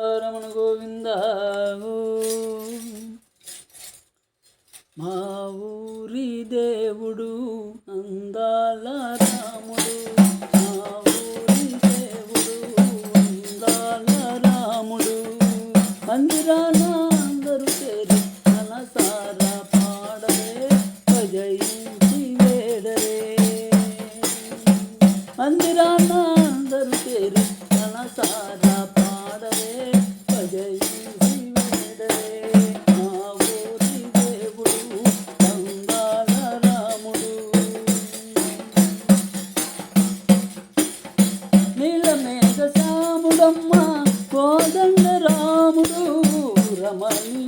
రమణ గోవింద మా ఊరి దేవుడు అందాల రాముడు. మా ఊరి దేవుడు అందాల రాముడు. మందిరాల అందరూ aí.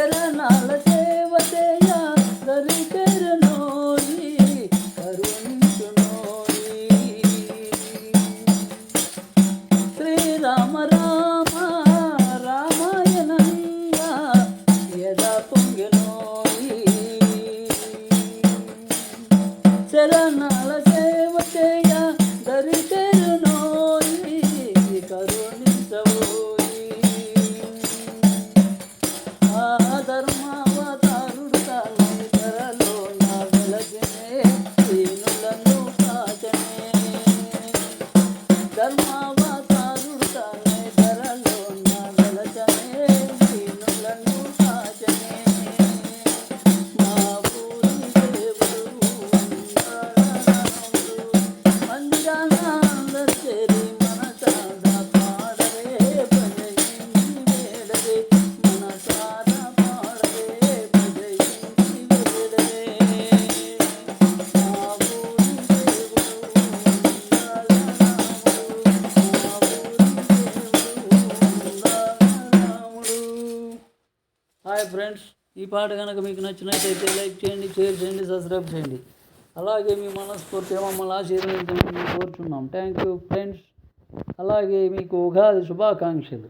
ಶರಣ ఫ్రెండ్స్ ఈ పాట కనుక మీకు నచ్చినట్లయితే లైక్ చేయండి షేర్ చేయండి సబ్స్క్రైబ్ చేయండి. అలాగే మీ మనస్ఫూర్తి మమ్మల్ని ఆశీర్వదించమని కోరుచున్నాం. థ్యాంక్ యూ ఫ్రెండ్స్ అలాగే మీకు ఉగాది శుభాకాంక్షలు.